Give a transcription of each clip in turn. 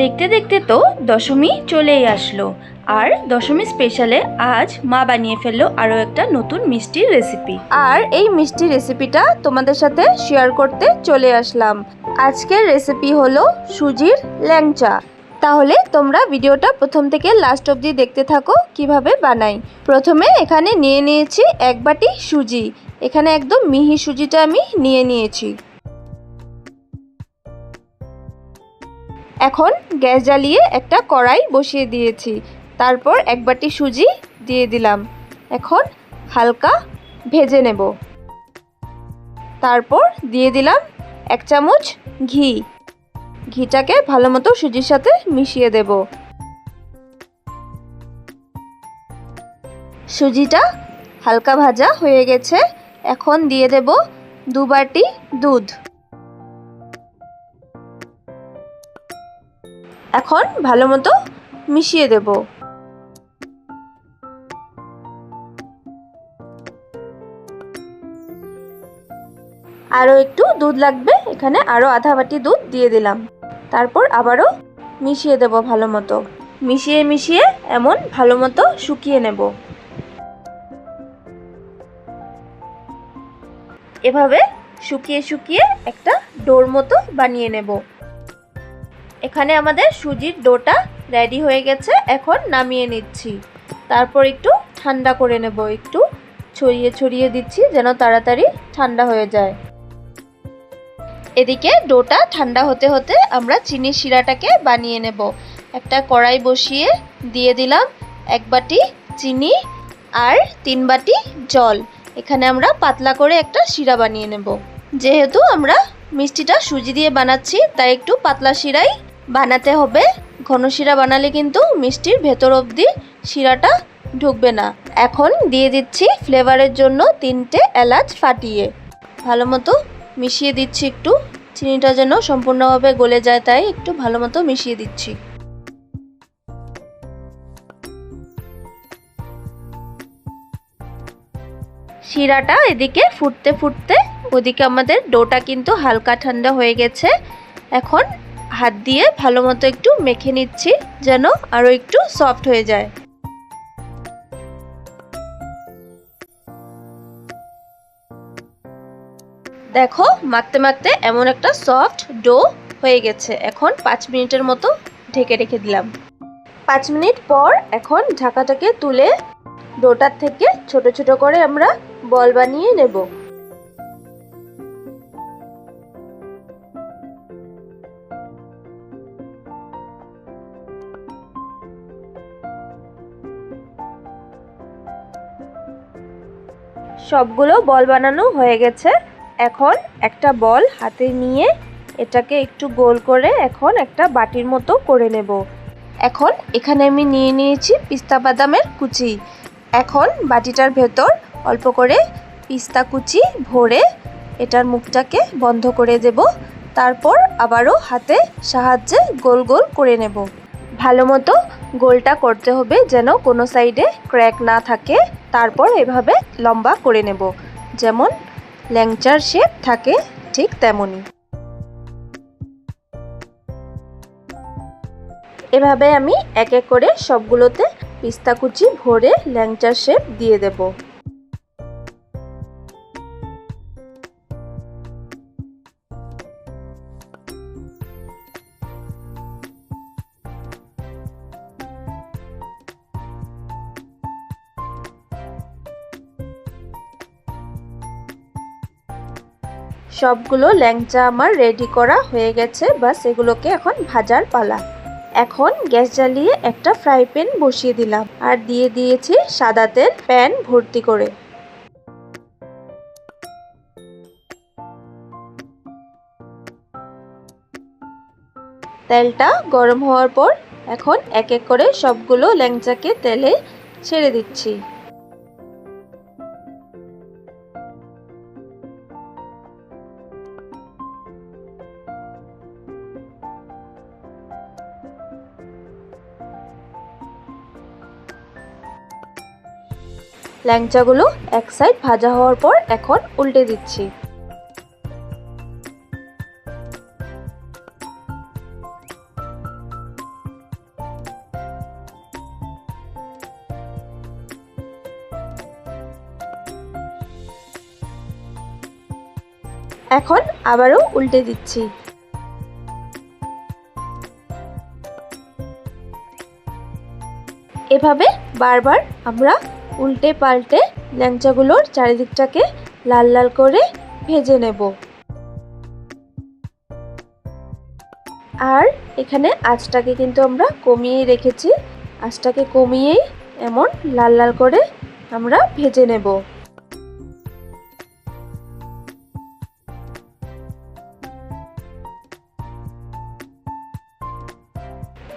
দেখতে দেখতে তো দশমী চলেই আসলো। আর দশমী স্পেশালে আজ মা বানিয়ে ফেলল আরও একটা নতুন মিষ্টির রেসিপি আর এই মিষ্টি রেসিপিটা তোমাদের সাথে শেয়ার করতে চলে আসলাম। আজকের রেসিপি হলো সুজির ল্যাংচা। তাহলে তোমরা ভিডিওটা প্রথম থেকে লাস্ট অবধি দেখতে থাকো কীভাবে বানাই। প্রথমে এখানে নিয়ে নিয়েছি এক বাটি সুজি। এখানে একদম মিহি সুজিটা আমি নিয়ে নিয়েছি। এখন গ্যাস জ্বালিয়ে একটা কড়াই বসিয়ে দিয়েছি। তারপর এক বাটি সুজি দিয়ে দিলাম। এখন হালকা ভেজে নেব। তারপর দিয়ে দিলাম এক চামচ ঘি। ঘিটাকে ভালো মতো সুজির সাথে মিশিয়ে দেব। সুজিটা হালকা ভাজা হয়ে গেছে। এখন দিয়ে দেব দু বাটি দুধ। এখন ভালো মতো মিশিয়ে দেব। আরও একটু দুধ লাগবে, এখানে আরও আধা বাটি দুধ দিয়ে দিলাম। তারপর আবারও মিশিয়ে দেব ভালো মতো। মিশিয়ে মিশিয়ে এমন ভালো মতো শুকিয়ে নেব। এভাবে শুকিয়ে শুকিয়ে একটা ডোর মতো বানিয়ে নেব। এখানে আমাদের সুজির ডোটা রেডি হয়ে গেছে, এখন নামিয়ে নিচ্ছি। তারপর একটু ঠান্ডা করে নেব, একটু ছড়িয়ে ছড়িয়ে দিচ্ছি যেন তাড়াতাড়ি ঠান্ডা হয়ে যায়। এদিকে ডোটা ঠান্ডা হতে হতে আমরা চিনি শিরাটাকে বানিয়ে নেব। একটা কড়াই বসিয়ে দিয়ে দিলাম এক বাটি চিনি আর তিন বাটি জল। এখানে আমরা পাতলা করে একটা শিরা বানিয়ে নেব। যেহেতু আমরা মিষ্টিটা সুজি দিয়ে বানাচ্ছি, তাই একটু পাতলা শিরাই বানাতে হবে। ঘন শিরা বানালে কিন্তু মিষ্টির ভেতর অবধি শিরাটা ঢুকবে না। এখন দিয়ে দিচ্ছি ফ্লেভারের জন্য তিনটে এলাচ ফাটিয়ে। ভালো মতো মিশিয়ে দিচ্ছি একটু। চিনিটা যেন সম্পূর্ণভাবে গলে যায় তাই একটু ভালো মতো মিশিয়ে দিচ্ছি। শিরাটা এদিকে ফুটতে ফুটতে, ওদিকে আমাদের ডোটা কিন্তু হালকা ঠান্ডা হয়ে গেছে। এখন হাত দিয়ে ভালো মতো একটু মেখে নিচ্ছি যেন আরও একটু সফট হয়ে যায়। দেখো, মাখতে মাখতে এমন একটা সফট ডো হয়ে গেছে। এখন পাঁচ মিনিটের মতো ঢেকে রেখে দিলাম। পাঁচ মিনিট পর এখন ঢাকাটাকে তুলে ডোটার থেকে ছোট ছোট করে আমরা বল বানিয়ে নেব। সবগুলো বল বানানো হয়ে গেছে। এখন একটা বল হাতে নিয়ে এটাকে একটু গোল করে এখন একটা বাটির মতো করে নেব। এখন এখানে আমি নিয়ে নিয়েছি পিস্তা বাদামের কুচি। এখন বাটিটার ভেতর অল্প করে পিস্তা কুচি ভরে এটার মুখটাকে বন্ধ করে দেব। তারপর আবারও হাতে সাহায্যে গোল গোল করে নেব। ভালো মতো গোলটা করতে হবে যেন কোনো সাইডে ক্র্যাক না থাকে। তারপর এভাবে লম্বা করে নেব। যেমন ল্যাংচার শেপ থাকে ঠিক তেমনই। এভাবে আমি এক এক করে সবগুলোতে পিস্তা কুচি ভরে ল্যাংচার শেপ দিয়ে দেব। সবগুলো ল্যাংচা আমার রেডি করা হয়ে গেছে, বাস এগুলোকে এখন ভাজার পালা। এখন গ্যাস জ্বালিয়ে একটা ফ্রাই প্যান বসিয়ে দিলাম আর দিয়ে দিয়েছি সাদা তেল প্যান ভর্তি করে। তেলটা গরম হওয়ার পর এখন এক এক করে সবগুলো ল্যাংচাকে তেলে ছেড়ে দিচ্ছি। ল্যাংচাগুলো এক সাইড ভাজা হওয়ার পর এখন উল্টে দিচ্ছি। এখন আবারও উল্টে দিচ্ছি। এভাবে বারবার আমরা উল্টে পাল্টে ল্যাংচাগুলোর চারিদিকটাকে লাল লাল করে ভেজে নেব। আর এখানে আঁচটাকে কিন্তু আমরা কমিয়েই রেখেছি। আঁচটাকে কমিয়েই এমন লাল লাল করে আমরা ভেজে নেব।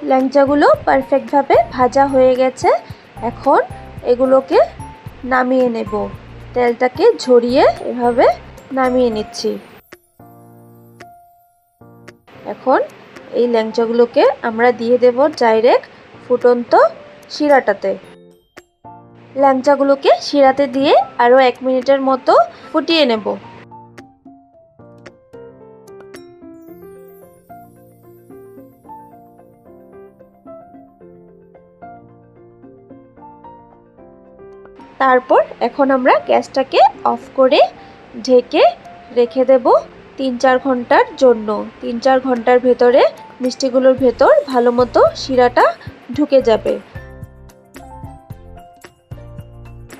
ল্যাংচাগুলো পারফেক্টভাবে ভাজা হয়ে গেছে। এখন এগুলোকে নামিয়ে নেব। তেলটাকে ঝরিয়ে এভাবে নামিয়ে নিচ্ছি। এখন এই ল্যাংচাগুলোকে আমরা দিয়ে দেব ডাইরেক্ট ফুটন্ত শিরাটাতে। ল্যাংচাগুলোকে শিরাতে দিয়ে আরও এক মিনিটের মতো ফুটিয়ে নেব। তারপর এখন আমরা গ্যাসটাকে অফ করে ঢেকে রেখে দেব তিন চার ঘণ্টার জন্য। তিন চার ঘণ্টার ভেতরে মিষ্টিগুলোর ভেতর ভালো মতো শিরাটা ঢুকে যাবে।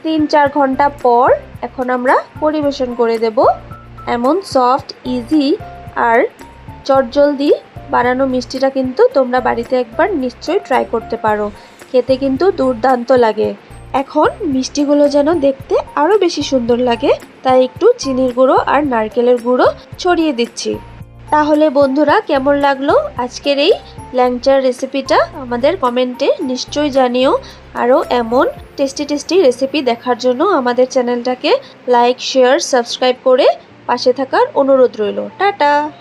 তিন চার ঘণ্টা পর এখন আমরা পরিবেশন করে দেব এমন সফট, ইজি আর চটজলদি বানানো মিষ্টিটা কিন্তু তোমরা বাড়িতে একবার নিশ্চয়ই ট্রাই করতে পারো। খেতে কিন্তু দুর্দান্ত লাগে। এখন মিষ্টিগুলো যেন দেখতে আরও বেশি সুন্দর লাগে, তাই একটু চিনির গুঁড়ো আর নারকেলের গুঁড়ো ছড়িয়ে দিচ্ছি। তাহলে বন্ধুরা, কেমন লাগল আজকের এই ল্যাংচার রেসিপিটা? আমাদের কমেন্টে নিশ্চয়ই জানিও। আরও এমন টেস্টি টেস্টি রেসিপি দেখার জন্য আমাদের চ্যানেলটাকে লাইক, শেয়ার, সাবস্ক্রাইব করে পাশে থাকার অনুরোধ রইল। টাটা!